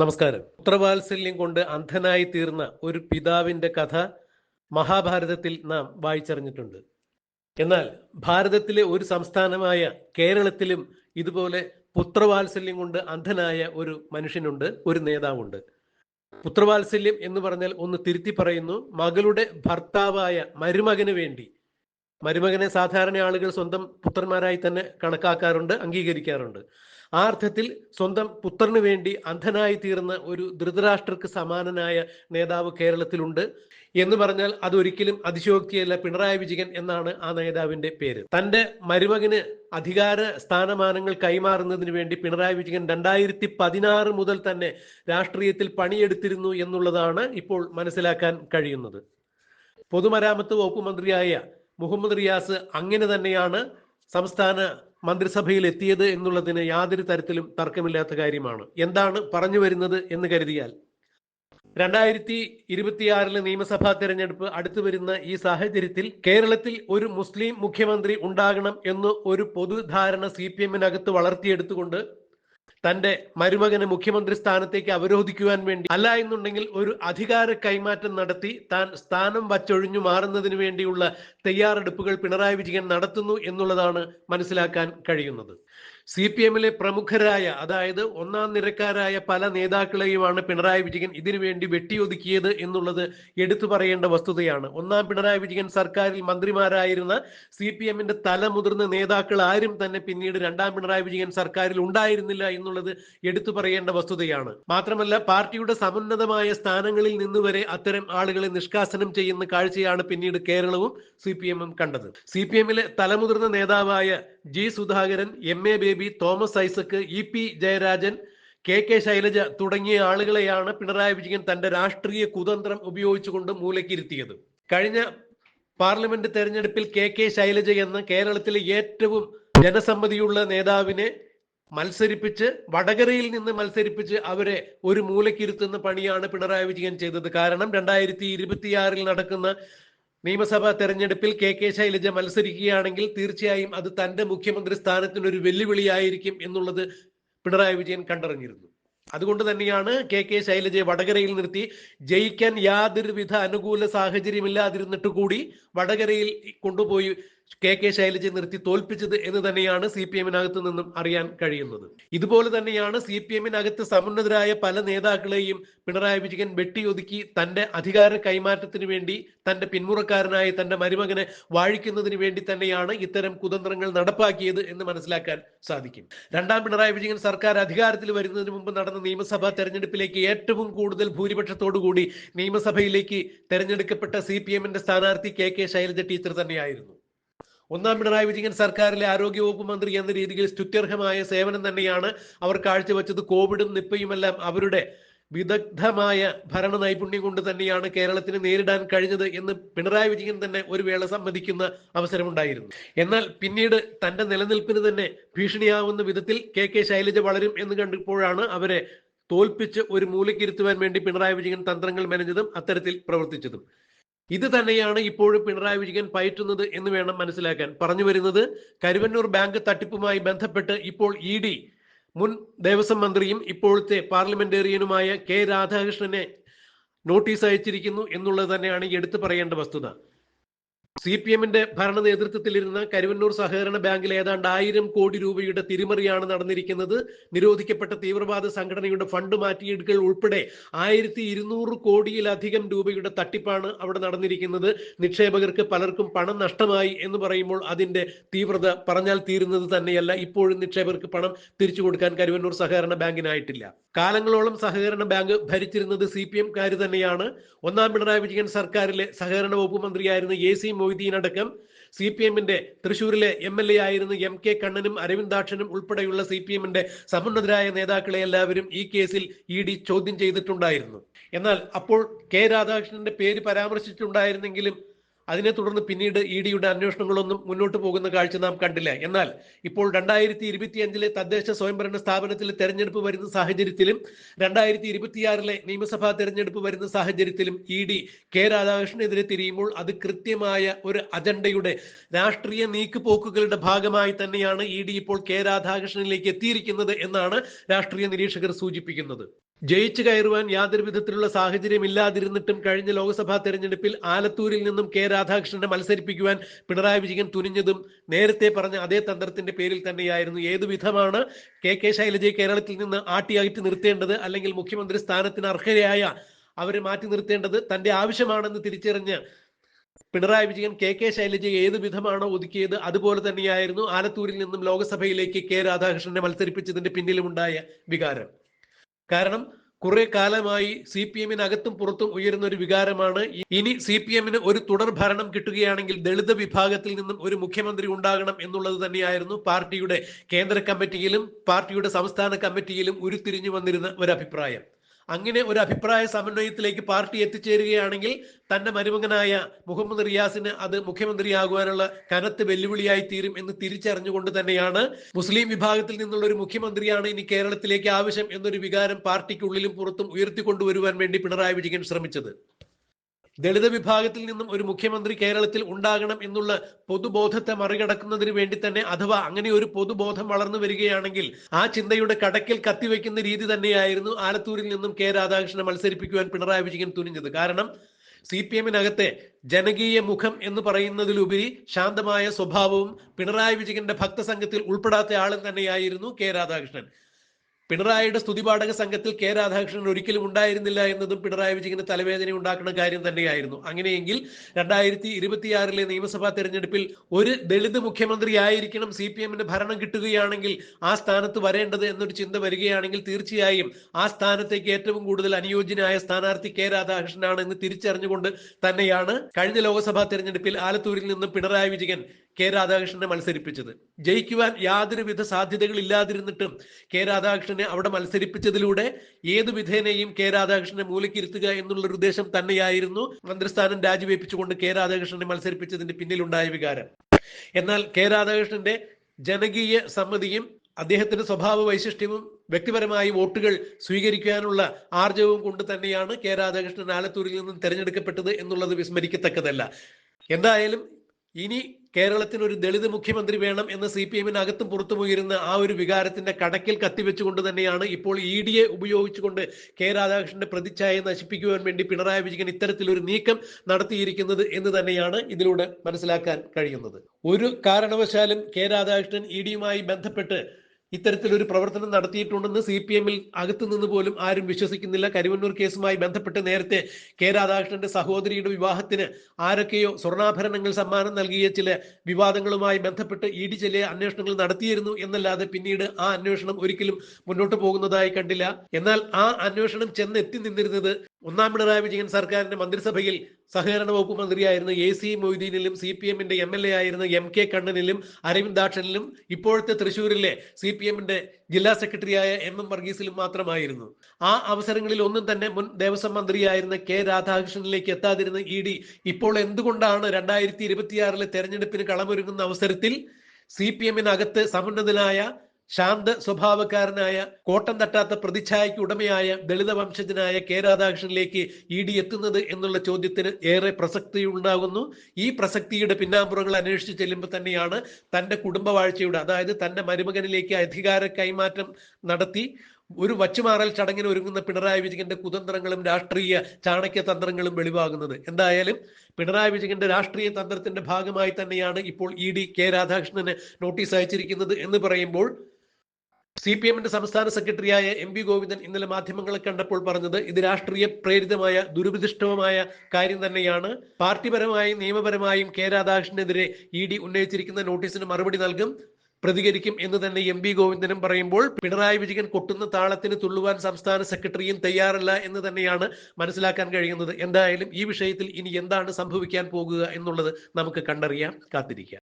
നമസ്കാരം. പുത്രവാത്സല്യം കൊണ്ട് അന്ധനായി തീർന്ന ഒരു പിതാവിന്റെ കഥ മഹാഭാരതത്തിൽ നാം വായിച്ചറിഞ്ഞിട്ടുണ്ട്. എന്നാൽ ഭാരതത്തിലെ ഒരു സംസ്ഥാനമായ കേരളത്തിലും ഇതുപോലെ പുത്രവാത്സല്യം കൊണ്ട് അന്ധനായ ഒരു മനുഷ്യനുണ്ട് ഒരു നേതാവുണ്ട്. പുത്രവാത്സല്യം എന്ന് പറഞ്ഞാൽ ഒന്ന് തിരുത്തി പറയുന്നു മകളുടെ ഭർത്താവായ മരുമകന് വേണ്ടി. മരുമകനെ സാധാരണ ആളുകൾ സ്വന്തം പുത്രന്മാരായി തന്നെ കണക്കാക്കാറുണ്ട് അംഗീകരിക്കാറുണ്ട്. ആ അർത്ഥത്തിൽ സ്വന്തം പുത്രന് വേണ്ടി അന്ധനായി തീർന്ന ഒരു ധൃതരാഷ്ട്രക്ക് സമാനനായ നേതാവ് കേരളത്തിലുണ്ട് എന്ന് പറഞ്ഞാൽ അതൊരിക്കലും അതിശയോക്തിയല്ല. പിണറായി വിജയൻ എന്നാണ് ആ നേതാവിന്റെ പേര്. തന്റെ മരുമകന് അധികാര സ്ഥാനമാനങ്ങൾ കൈമാറുന്നതിന് വേണ്ടി പിണറായി വിജയൻ രണ്ടായിരത്തി പതിനാറ് മുതൽ തന്നെ രാഷ്ട്രീയത്തിൽ പണിയെടുത്തിരുന്നു എന്നുള്ളതാണ് ഇപ്പോൾ മനസ്സിലാക്കാൻ കഴിയുന്നത്. പൊതുമരാമത്ത് വകുപ്പ് മന്ത്രിയായ മുഹമ്മദ് റിയാസ് അങ്ങനെ തന്നെയാണ് സംസ്ഥാന മന്ത്രിസഭയിൽ എത്തിയത് എന്നുള്ളതിന് യാതൊരു തരത്തിലും തർക്കമില്ലാത്ത കാര്യമാണ്. എന്താണ് പറഞ്ഞു വരുന്നത് എന്ന് കരുതിയാൽ രണ്ടായിരത്തി ഇരുപത്തിയാറിലെ നിയമസഭാ തെരഞ്ഞെടുപ്പ് അടുത്തു വരുന്ന ഈ സാഹചര്യത്തിൽ കേരളത്തിൽ ഒരു മുസ്ലിം മുഖ്യമന്ത്രി ഉണ്ടാകണം എന്ന് ഒരു പൊതുധാരണ സി പി എമ്മിനകത്ത് വളർത്തിയെടുത്തുകൊണ്ട് തന്റെ മരുമകനെ മുഖ്യമന്ത്രി സ്ഥാനത്തേക്ക് അവരോധിക്കുവാൻ വേണ്ടി അല്ല എന്നുണ്ടെങ്കിൽ ഒരു അധികാര കൈമാറ്റം നടത്തി താൻ സ്ഥാനം വച്ചൊഴിഞ്ഞു മാറുന്നതിന് വേണ്ടിയുള്ള തയ്യാറെടുപ്പുകൾ പിണറായി വിജയൻ നടത്തുന്നു എന്നുള്ളതാണ് മനസ്സിലാക്കാൻ കഴിയുന്നത്. സി പി എമ്മിലെ പ്രമുഖരായ അതായത് ഒന്നാം നിരക്കാരായ പല നേതാക്കളെയുമാണ് പിണറായി വിജയൻ ഇതിനുവേണ്ടി വെട്ടിയൊതുക്കിയത് എന്നുള്ളത് എടുത്തു പറയേണ്ട വസ്തുതയാണ്. ഒന്നാം പിണറായി വിജയൻ സർക്കാരിൽ മന്ത്രിമാരായിരുന്ന സി പി എമ്മിന്റെ തലമുതിർന്ന നേതാക്കൾ ആരും തന്നെ പിന്നീട് രണ്ടാം പിണറായി വിജയൻ സർക്കാരിൽ ഉണ്ടായിരുന്നില്ല എന്നുള്ളത് എടുത്തു പറയേണ്ട വസ്തുതയാണ്. മാത്രമല്ല പാർട്ടിയുടെ സമുന്നതമായ സ്ഥാനങ്ങളിൽ നിന്ന് വരെ അത്തരം ആളുകളെ നിഷ്കാസനം ചെയ്യുന്ന കാഴ്ചയാണ് പിന്നീട് കേരളവും സി പി എമ്മും കണ്ടത്. സി പി എമ്മിലെ തലമുതിർന്ന നേതാവായ G Sudhakaran M A Baby Thomas Isaac E P Jayarajan K K Shailaja തുടങ്ങിയ ആളുകളെയാണ് പിണറായി വിജയൻ തന്റെ രാഷ്ട്രീയ കുതന്ത്രം ഉപയോഗിച്ചുകൊണ്ട് മൂലക്കിരുത്തിയത് കഴിഞ്ഞ പാർലമെന്റ് തെരഞ്ഞെടുപ്പിൽ കെ കെ ശൈലജ എന്ന കേരളത്തിലെ ഏറ്റവും ജനസമ്മതിയുള്ള നേതാവിനെ മത്സരിപ്പിച്ച് വടകരയിൽ നിന്ന് മത്സരിപ്പിച്ച് അവരെ ഒരു മൂലക്കിരുത്തുന്ന പണിയാണ് പിണറായി വിജയൻ ചെയ്തത്. കാരണം രണ്ടായിരത്തി ഇരുപത്തിയാറിൽ നടക്കുന്ന നിയമസഭാ തെരഞ്ഞെടുപ്പിൽ കെ കെ ശൈലജ മത്സരിക്കുകയാണെങ്കിൽ തീർച്ചയായും അത് തന്റെ മുഖ്യമന്ത്രി സ്ഥാനത്തിന് ഒരു വെല്ലുവിളിയായിരിക്കും എന്നുള്ളത് പിണറായി വിജയൻ കണ്ടറിഞ്ഞിരുന്നു. അതുകൊണ്ട് തന്നെയാണ് കെ കെ ശൈലജയെ വടകരയിൽ നിർത്തി. ജയിക്കാൻ യാതൊരുവിധ അനുകൂല സാഹചര്യമില്ലാതിരുന്നിട്ട് കൂടി വടകരയിൽ കൊണ്ടുപോയി കെ കെ ശൈലജയെ നിർത്തി തോൽപ്പിച്ചത് എന്ന് തന്നെയാണ് സി പി എമ്മിനകത്ത് നിന്നും അറിയാൻ കഴിയുന്നത്. ഇതുപോലെ തന്നെയാണ് സി പി എമ്മിനകത്ത് സമുന്നതരായ പല നേതാക്കളെയും പിണറായി വിജയൻ വെട്ടിയൊതുക്കി തന്റെ അധികാര കൈമാറ്റത്തിന് വേണ്ടി തന്റെ പിന്മുറക്കാരനായ തന്റെ മരുമകനെ വാഴിക്കുന്നതിന് വേണ്ടി തന്നെയാണ് ഇത്തരം കുതന്ത്രങ്ങൾ നടപ്പാക്കിയത് എന്ന് മനസ്സിലാക്കാൻ സാധിക്കും. രണ്ടാം പിണറായി വിജയൻ സർക്കാർ അധികാരത്തിൽ വരുന്നതിന് മുമ്പ് നടന്ന നിയമസഭാ തെരഞ്ഞെടുപ്പിലേക്ക് ഏറ്റവും കൂടുതൽ ഭൂരിപക്ഷത്തോടുകൂടി നിയമസഭയിലേക്ക് തെരഞ്ഞെടുക്കപ്പെട്ട സി പി എമ്മിന്റെ സ്ഥാനാർത്ഥി കെ കെ ശൈലജ ടീച്ചർ തന്നെയായിരുന്നു. ഒന്നാം പിണറായി വിജയൻ സർക്കാരിലെ ആരോഗ്യവകുപ്പ് മന്ത്രി എന്ന രീതിയിൽ സ്തുത്യർഹമായ സേവനം തന്നെയാണ് അവർ കാഴ്ചവെച്ചത്. കോവിഡും നിപ്പയുമെല്ലാം അവരുടെ വിദഗ്ധമായ ഭരണ നൈപുണ്യം കൊണ്ട് തന്നെയാണ് കേരളത്തിന് നേരിടാൻ കഴിഞ്ഞത് എന്ന് പിണറായി വിജയൻ തന്നെ ഒരു വേള സമ്മതിക്കുന്ന അവസരമുണ്ടായിരുന്നു. എന്നാൽ പിന്നീട് തന്റെ നിലനിൽപ്പിന് തന്നെ ഭീഷണിയാവുന്ന വിധത്തിൽ കെ കെ ശൈലജ വളരും എന്ന് കണ്ടപ്പോഴാണ് അവരെ തോൽപ്പിച്ച് ഒരു മൂലക്കിരുത്തുവാൻ വേണ്ടി പിണറായി വിജയൻ തന്ത്രങ്ങൾ മെനഞ്ഞതും അത്തരത്തിൽ പ്രവർത്തിച്ചതും. ഇത് തന്നെയാണ് ഇപ്പോഴും പിണറായി വിജയൻ പയറ്റുന്നത് എന്ന് വേണം മനസ്സിലാക്കാൻ. പറഞ്ഞു വരുന്നത് കരുവന്നൂർ ബാങ്ക് തട്ടിപ്പുമായി ബന്ധപ്പെട്ട് ഇപ്പോൾ ഇ ഡി മുൻ ദേവസ്വം മന്ത്രിയും ഇപ്പോഴത്തെ പാർലമെന്റേറിയനുമായ കെ രാധാകൃഷ്ണനെ നോട്ടീസ് അയച്ചിരിക്കുന്നു എന്നുള്ളത് തന്നെയാണ് എടുത്തു പറയേണ്ട വസ്തുത. സി പി എമ്മിന്റെ ഭരണ നേതൃത്വത്തിലിരുന്ന കരുവന്നൂർ സഹകരണ ബാങ്കിൽ ഏതാണ്ട് ആയിരം കോടി രൂപയുടെ തിരിമറിയാണ് നടന്നിരിക്കുന്നത്. നിരോധിക്കപ്പെട്ട തീവ്രവാദ സംഘടനയുടെ ഫണ്ട് മാറ്റിയെടുക്കൽ ഉൾപ്പെടെ ആയിരത്തി ഇരുന്നൂറ് കോടിയിലധികം രൂപയുടെ തട്ടിപ്പാണ് അവിടെ നടന്നിരിക്കുന്നത്. നിക്ഷേപകർക്ക് പലർക്കും പണം നഷ്ടമായി എന്ന് പറയുമ്പോൾ അതിന്റെ തീവ്രത പറഞ്ഞാൽ തീരുന്നത് തന്നെയല്ല. ഇപ്പോഴും നിക്ഷേപകർക്ക് പണം തിരിച്ചു കൊടുക്കാൻ കരുവന്നൂർ സഹകരണ ബാങ്കിനായിട്ടില്ല. കാലങ്ങളോളം സഹകരണ ബാങ്ക് ഭരിച്ചിരുന്നത് സി പി എംകാര് തന്നെയാണ്. ഒന്നാം പിണറായി വിജയൻ സർക്കാരിലെ സഹകരണ വകുപ്പ് മന്ത്രിയായിരുന്ന എ സി മൊയ്തീൻ അടക്കം സി പി എമ്മിന്റെ തൃശൂരിലെ എം എൽ എ ആയിരുന്ന എം കെ കണ്ണനും അരവിന്ദാക്ഷനും ഉൾപ്പെടെയുള്ള സി പി എമ്മിന്റെ സമുന്നതരായ നേതാക്കളെ എല്ലാവരും ഈ കേസിൽ ഇ ഡി ചോദ്യം ചെയ്തിട്ടുണ്ടായിരുന്നു. എന്നാൽ അപ്പോൾ കെ രാധാകൃഷ്ണന്റെ പേര് പരാമർശിച്ചിട്ടുണ്ടായിരുന്നെങ്കിലും അതിനെ തുടർന്ന് പിന്നീട് ഇ ഡിയുടെ അന്വേഷണങ്ങളൊന്നും മുന്നോട്ട് പോകുന്ന കാഴ്ച നാം കണ്ടില്ല. എന്നാൽ ഇപ്പോൾ രണ്ടായിരത്തി ഇരുപത്തിയഞ്ചിലെ തദ്ദേശ സ്വയംഭരണ സ്ഥാപനത്തിലെ തെരഞ്ഞെടുപ്പ് വരുന്ന സാഹചര്യത്തിലും രണ്ടായിരത്തി ഇരുപത്തിയാറിലെ നിയമസഭാ തെരഞ്ഞെടുപ്പ് വരുന്ന സാഹചര്യത്തിലും ഇ ഡി കെ രാധാകൃഷ്ണനെതിരെ തിരിയുമ്പോൾ അത് കൃത്യമായ ഒരു അജണ്ടയുടെ രാഷ്ട്രീയ നീക്കുപോക്കുകളുടെ ഭാഗമായി തന്നെയാണ് ഇ ഡി ഇപ്പോൾ കെ രാധാകൃഷ്ണനിലേക്ക് എത്തിയിരിക്കുന്നത് എന്നാണ് രാഷ്ട്രീയ നിരീക്ഷകർ സൂചിപ്പിക്കുന്നത്. ജയിച്ചു കയറുവാൻ യാതൊരു വിധത്തിലുള്ള സാഹചര്യം ഇല്ലാതിരുന്നിട്ടും കഴിഞ്ഞ ലോക്സഭാ തെരഞ്ഞെടുപ്പിൽ ആലത്തൂരിൽ നിന്നും കെ രാധാകൃഷ്ണനെ മത്സരിപ്പിക്കുവാൻ പിണറായി വിജയൻ തുനിഞ്ഞതും നേരത്തെ പറഞ്ഞ അതേ തന്ത്രത്തിന്റെ പേരിൽ തന്നെയായിരുന്നു. ഏതു വിധമാണ് കെ കെ ശൈലജയെ കേരളത്തിൽ നിന്ന് ആട്ടിയായിട്ട് നിർത്തേണ്ടത് അല്ലെങ്കിൽ മുഖ്യമന്ത്രി സ്ഥാനത്തിന് അർഹരായ അവരെ മാറ്റി നിർത്തേണ്ടത് തന്റെ ആവശ്യമാണെന്ന് തിരിച്ചറിഞ്ഞ് പിണറായി വിജയൻ കെ കെ ശൈലജയെ ഏത് വിധമാണോ ഒതുക്കിയത് അതുപോലെ തന്നെയായിരുന്നു ആലത്തൂരിൽ നിന്നും ലോക്സഭയിലേക്ക് കെ രാധാകൃഷ്ണനെ മത്സരിപ്പിച്ചതിന്റെ പിന്നിലുമുണ്ടായ വികാരം. കാരണം കുറെ കാലമായി സി പി എമ്മിനകത്തും പുറത്തും ഉയരുന്ന ഒരു വികാരമാണ് ഇനി സി പി എമ്മിന് ഒരു തുടർ ഭരണം കിട്ടുകയാണെങ്കിൽ ദളിത് വിഭാഗത്തിൽ നിന്നും ഒരു മുഖ്യമന്ത്രി ഉണ്ടാകണം എന്നുള്ളത് തന്നെയായിരുന്നു പാർട്ടിയുടെ കേന്ദ്ര കമ്മിറ്റിയിലും പാർട്ടിയുടെ സംസ്ഥാന കമ്മിറ്റിയിലും ഉരുത്തിരിഞ്ഞു വന്നിരുന്ന ഒരു അഭിപ്രായം അങ്ങനെ ഒരു അഭിപ്രായ സമന്വയത്തിലേക്ക് പാർട്ടി എത്തിച്ചേരുകയാണെങ്കിൽ തന്റെ മരുമകനായ മുഹമ്മദ് റിയാസിന് അത് മുഖ്യമന്ത്രിയാകുവാനുള്ള കനത്ത് വെല്ലുവിളിയായി തീരും എന്ന് തിരിച്ചറിഞ്ഞുകൊണ്ട് തന്നെയാണ് മുസ്ലിം വിഭാഗത്തിൽ നിന്നുള്ള ഒരു മുഖ്യമന്ത്രിയാണ് ഇനി കേരളത്തിലേക്ക് ആവശ്യം എന്നൊരു വികാരം പാർട്ടിക്കുള്ളിലും പുറത്തും ഉയർത്തിക്കൊണ്ടുവരുവാൻ വേണ്ടി പിണറായി വിജയൻ ശ്രമിച്ചത്. ദളിത് വിഭാഗത്തിൽ നിന്നും ഒരു മുഖ്യമന്ത്രി കേരളത്തിൽ ഉണ്ടാകണം എന്നുള്ള പൊതുബോധത്തെ മറികടക്കുന്നതിന് വേണ്ടി തന്നെ അഥവാ അങ്ങനെ ഒരു പൊതുബോധം വളർന്നു വരികയാണെങ്കിൽ ആ ചിന്തയുടെ കടക്കിൽ കത്തിവെക്കുന്ന രീതി തന്നെയായിരുന്നു ആലത്തൂരിൽ നിന്നും കെ രാധാകൃഷ്ണനെ മത്സരിപ്പിക്കുവാൻ പിണറായി വിജയൻ തുനിഞ്ഞത്. കാരണം സി പി എമ്മിനകത്തെ ജനകീയ മുഖം എന്ന് പറയുന്നതിലുപരി ശാന്തമായ സ്വഭാവവും പിണറായി വിജയന്റെ ഭക്തസംഘത്തിൽ ഉൾപ്പെടാത്ത ആളും തന്നെയായിരുന്നു കെ രാധാകൃഷ്ണൻ. പിണറായിയുടെ സ്തുതിപാഠക സംഘത്തിൽ കെ രാധാകൃഷ്ണൻ ഒരിക്കലും ഉണ്ടായിരുന്നില്ല എന്നതും പിണറായി വിജയന് തലവേദന ഉണ്ടാക്കുന്ന കാര്യം തന്നെയായിരുന്നു. അങ്ങനെയെങ്കിൽ രണ്ടായിരത്തി ഇരുപത്തിയാറിലെ നിയമസഭാ തെരഞ്ഞെടുപ്പിൽ ഒരു ദളിത് മുഖ്യമന്ത്രി ആയിരിക്കണം സി പി എമ്മിന് ഭരണം കിട്ടുകയാണെങ്കിൽ ആ സ്ഥാനത്ത് വരേണ്ടത് എന്നൊരു ചിന്ത വരികയാണെങ്കിൽ തീർച്ചയായും ആ സ്ഥാനത്തേക്ക് ഏറ്റവും കൂടുതൽ അനുയോജ്യനായ സ്ഥാനാർത്ഥി കെ രാധാകൃഷ്ണനാണ് എന്ന് തിരിച്ചറിഞ്ഞുകൊണ്ട് തന്നെയാണ് കഴിഞ്ഞ ലോക്സഭാ തെരഞ്ഞെടുപ്പിൽ ആലത്തൂരിൽ നിന്നും പിണറായി വിജയൻ കെ രാധാകൃഷ്ണനെ മത്സരിപ്പിച്ചത്. ജയിക്കുവാൻ യാതൊരുവിധ സാധ്യതകൾ ഇല്ലാതിരുന്നിട്ടും കെ രാധാകൃഷ്ണനെ അവിടെ മത്സരിപ്പിച്ചതിലൂടെ ഏതു വിധേനയും കെ രാധാകൃഷ്ണനെ മൂലക്കിരുത്തുക എന്നുള്ളൊരു ഉദ്ദേശം തന്നെയായിരുന്നു. മന്ത്രിസ്ഥാനം രാജിവെപ്പിച്ചുകൊണ്ട് കെ രാധാകൃഷ്ണനെ മത്സരിപ്പിച്ചതിന്റെ പിന്നിലുണ്ടായ വികാരം. എന്നാൽ കെ രാധാകൃഷ്ണന്റെ ജനകീയ സമ്മതിയും അദ്ദേഹത്തിന്റെ സ്വഭാവ വൈശിഷ്ട്യവും വ്യക്തിപരമായി വോട്ടുകൾ സ്വീകരിക്കാനുള്ള ആർജവും കൊണ്ട് തന്നെയാണ് കെ രാധാകൃഷ്ണൻ ആലത്തൂരിൽ നിന്നും തെരഞ്ഞെടുക്കപ്പെട്ടത് എന്നുള്ളത് വിസ്മരിക്കത്തക്കതല്ല. എന്തായാലും ഇനി കേരളത്തിന് ഒരു ദളിത് മുഖ്യമന്ത്രി വേണം എന്ന് സി പി എമ്മിനകത്തും പുറത്തും ഉയരുന്ന ആ ഒരു വികാരത്തിന്റെ കടക്കിൽ കത്തിവെച്ചുകൊണ്ട് തന്നെയാണ് ഇപ്പോൾ ഇ ഡിയെ ഉപയോഗിച്ചുകൊണ്ട് കെ രാധാകൃഷ്ണന്റെ പ്രതിച്ഛായ നശിപ്പിക്കുവാൻ വേണ്ടി പിണറായി വിജയൻ ഇത്തരത്തിലൊരു നീക്കം നടത്തിയിരിക്കുന്നത് എന്ന് തന്നെയാണ് ഇതിലൂടെ മനസ്സിലാക്കാൻ കഴിയുന്നത്. ഒരു കാരണവശാലും കെ രാധാകൃഷ്ണൻ ഇ ഡിയുമായി ബന്ധപ്പെട്ട് ഇത്തരത്തിലൊരു പ്രവർത്തനം നടത്തിയിട്ടുണ്ടെന്ന് സി പി എമ്മിൽ അകത്തു നിന്ന് പോലും ആരും വിശ്വസിക്കുന്നില്ല. കരുവന്നൂർ കേസുമായി ബന്ധപ്പെട്ട് നേരത്തെ കെ രാധാകൃഷ്ണന്റെ സഹോദരിയുടെ വിവാഹത്തിന് ആരൊക്കെയോ സ്വർണാഭരണങ്ങൾ സമ്മാനം നൽകിയ ചില വിവാദങ്ങളുമായി ബന്ധപ്പെട്ട് ഇ ഡി ചില അന്വേഷണങ്ങൾ നടത്തിയിരുന്നു എന്നല്ലാതെ പിന്നീട് ആ അന്വേഷണം ഒരിക്കലും മുന്നോട്ട് പോകുന്നതായി കണ്ടില്ല. എന്നാൽ ആ അന്വേഷണം ചെന്നെത്തി നിന്നിരുന്നത് ഒന്നാം പിണറായി വിജയൻ സർക്കാരിന്റെ മന്ത്രിസഭയിൽ സഹകരണ വകുപ്പ് മന്ത്രിയായിരുന്ന എ സി മൊയ്തീനിലും സി പി എമ്മിന്റെ എം എൽ എ ആയിരുന്ന എം കെ കണ്ണനിലും അരവിന്ദാക്ഷനിലും ഇപ്പോഴത്തെ തൃശൂരിലെ സി പി എമ്മിന്റെ ജില്ലാ സെക്രട്ടറിയായ എം എം വർഗീസിലും മാത്രമായിരുന്നു. ആ അവസരങ്ങളിൽ ഒന്നും തന്നെ മുൻ ദേവസ്വം മന്ത്രിയായിരുന്ന കെ രാധാകൃഷ്ണനിലേക്ക് എത്താതിരുന്ന ഇ ഡി ഇപ്പോൾ എന്തുകൊണ്ടാണ് രണ്ടായിരത്തി ഇരുപത്തിയാറിലെ തെരഞ്ഞെടുപ്പിന് കളമൊരുങ്ങുന്ന അവസരത്തിൽ സി പി എമ്മിനകത്ത് സമുന്നതനായ ശാന്ത സ്വഭാവക്കാരനായ കോട്ടം തട്ടാത്ത പ്രതിച്ഛായയ്ക്ക് ഉടമയായ ദളിത വംശജനായ കെ രാധാകൃഷ്ണനിലേക്ക് ഇ ഡി എത്തുന്നത് എന്നുള്ള ചോദ്യത്തിന് ഏറെ പ്രസക്തി ഉണ്ടാകുന്നു ഈ പ്രസക്തിയുടെ പിന്നാമ്പുറങ്ങൾ അന്വേഷിച്ച് ചെല്ലുമ്പോൾ തന്നെയാണ് തന്റെ കുടുംബവാഴ്ചയുടെ അതായത് തന്റെ മരുമകനിലേക്ക് അധികാര കൈമാറ്റം നടത്തി. ഒരു വച്ചുമാറൽ ചടങ്ങിന് ഒരുങ്ങുന്ന പിണറായി വിജയന്റെ കുതന്ത്രങ്ങളും രാഷ്ട്രീയ ചാണക്യ തന്ത്രങ്ങളും വെളിവാകുന്നത്. എന്തായാലും പിണറായി വിജയന്റെ രാഷ്ട്രീയ തന്ത്രത്തിന്റെ ഭാഗമായി തന്നെയാണ് ഇപ്പോൾ ഇ ഡി കെ രാധാകൃഷ്ണന് നോട്ടീസ് അയച്ചിരിക്കുന്നത് എന്ന് പറയുമ്പോൾ സി പി എമ്മിന്റെ സംസ്ഥാന സെക്രട്ടറിയായ എം വി ഗോവിന്ദൻ ഇന്നലെ മാധ്യമങ്ങളെ കണ്ടപ്പോൾ പറഞ്ഞത് ഇത് രാഷ്ട്രീയ പ്രേരിതമായ ദുരുപദിഷ്ടവുമായ കാര്യം തന്നെയാണ്. പാർട്ടിപരമായും നിയമപരമായും കെ രാധാകൃഷ്ണനെതിരെ ഇ ഡി ഉന്നയിച്ചിരിക്കുന്ന നോട്ടീസിന് മറുപടി നൽകും പ്രതികരിക്കും എന്ന് തന്നെ എം വി ഗോവിന്ദനും പറയുമ്പോൾ പിണറായി വിജയൻ കൊട്ടുന്ന താളത്തിന് തുള്ളുവാൻ സംസ്ഥാന സെക്രട്ടറിയും തയ്യാറല്ല എന്ന് തന്നെയാണ് മനസ്സിലാക്കാൻ കഴിയുന്നത്. എന്തായാലും ഈ വിഷയത്തിൽ ഇനി എന്താണ് സംഭവിക്കാൻ പോകുക എന്നുള്ളത് നമുക്ക് കണ്ടറിയാം കാത്തിരിക്കാം.